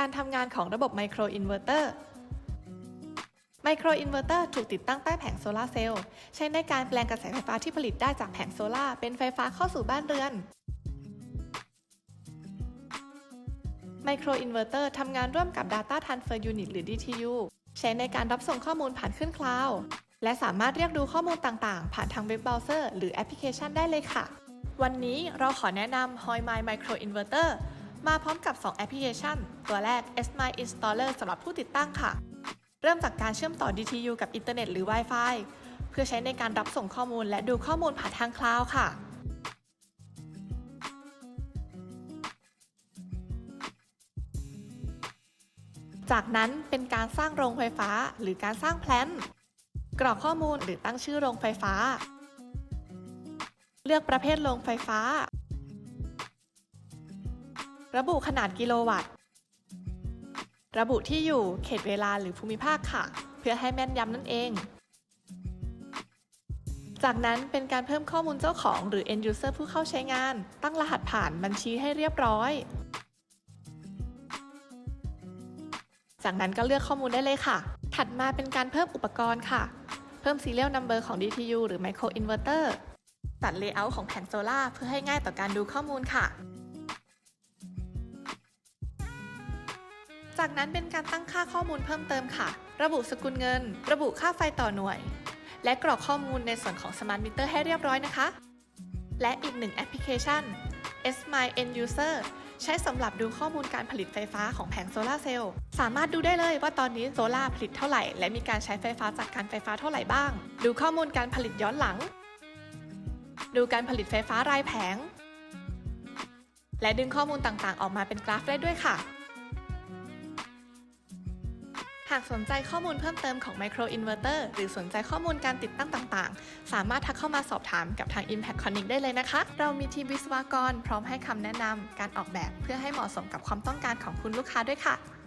การทำงานของระบบไมโครอินเวอร์เตอร์ไมโครอินเวอร์เตอร์ถูกติดตั้งใต้แผงโซลาร์เซลล์ใช้ในการแปลงกระแสไฟฟ้าที่ผลิตได้จากแผงโซลาเป็นไฟฟ้าเข้าสู่บ้านเรือนไมโครอินเวอร์เตอร์ทำงานร่วมกับ Data Transfer Unit หรือ DTU ใช้ในการรับส่งข้อมูลผ่านขึ้นคลาวด์และสามารถเรียกดูข้อมูลต่างๆ ผ่านทางเว็บเบราว์เซอร์หรือแอปพลิเคชันได้เลยค่ะ วันนี้เราขอแนะนำ Hoi My Micro Inverter มาพร้อมกับ 2 แอปพลิเคชัน ตัวแรก S My Installer สำหรับผู้ติดตั้งค่ะ เริ่มจากการเชื่อมต่อ DTU กับอินเทอร์เน็ตหรือ Wi-Fi เพื่อใช้ในการรับส่งข้อมูลและดูข้อมูลผ่านทางคลาวด์ค่ะ จากนั้นเป็นการสร้างโรงไฟฟ้าหรือการสร้างแพลนกรอกข้อมูลหรือตั้งชื่อโรงไฟฟ้า เลือกประเภทโรงไฟฟ้า ระบุขนาดกิโลวัตต์ ระบุที่อยู่ เขตเวลาหรือภูมิภาคค่ะ เพื่อให้แม่นยำนั่นเอง จากนั้นเป็นการเพิ่มข้อมูลเจ้าของหรือ end user ผู้เข้าใช้งาน ตั้งรหัสผ่านบัญชีให้เรียบร้อย จากนั้นก็เลือกข้อมูลได้เลยค่ะ ถัดมาเป็นการเพิ่มอุปกรณ์ค่ะ เพิ่ม serial number ของ DTU หรือ micro inverter ตัด layout ของแผงโซล่าเพื่อให้ง่ายต่อการดูข้อมูลค่ะ จากนั้นเป็นการตั้งค่าข้อมูลเพิ่มเติมค่ะ ระบุสกุลเงิน ระบุค่าไฟต่อหน่วย และกรอกข้อมูลในส่วนของ Smart Meter ให้เรียบร้อยนะคะ และอีกหนึ่งแอปพลิเคชัน S My End User ใช้สำหรับดูข้อมูลการผลิตไฟฟ้าของแผงโซลาร์เซลล์สามารถดูได้เลยว่าตอนนี้โซลาร์ผลิตเท่าไหร่ และมีการใช้ไฟฟ้าจากการไฟฟ้าเท่าไหร่บ้าง ดูข้อมูลการผลิตย้อนหลัง ดูการผลิตไฟฟ้ารายแผง และดึงข้อมูลต่างๆ ออกมาเป็นกราฟได้ด้วยค่ะ หากสนใจข้อมูลเพิ่มเติมของ Micro Inverter หรือสนใจข้อมูลการติดตั้งต่างๆ สามารถทักเข้ามาสอบถามกับทาง Impact Connect ได้เลยนะคะ เรามีทีมวิศวกรพร้อมให้คำแนะนำการออกแบบเพื่อให้เหมาะสมกับความต้องการของคุณลูกค้าด้วยค่ะ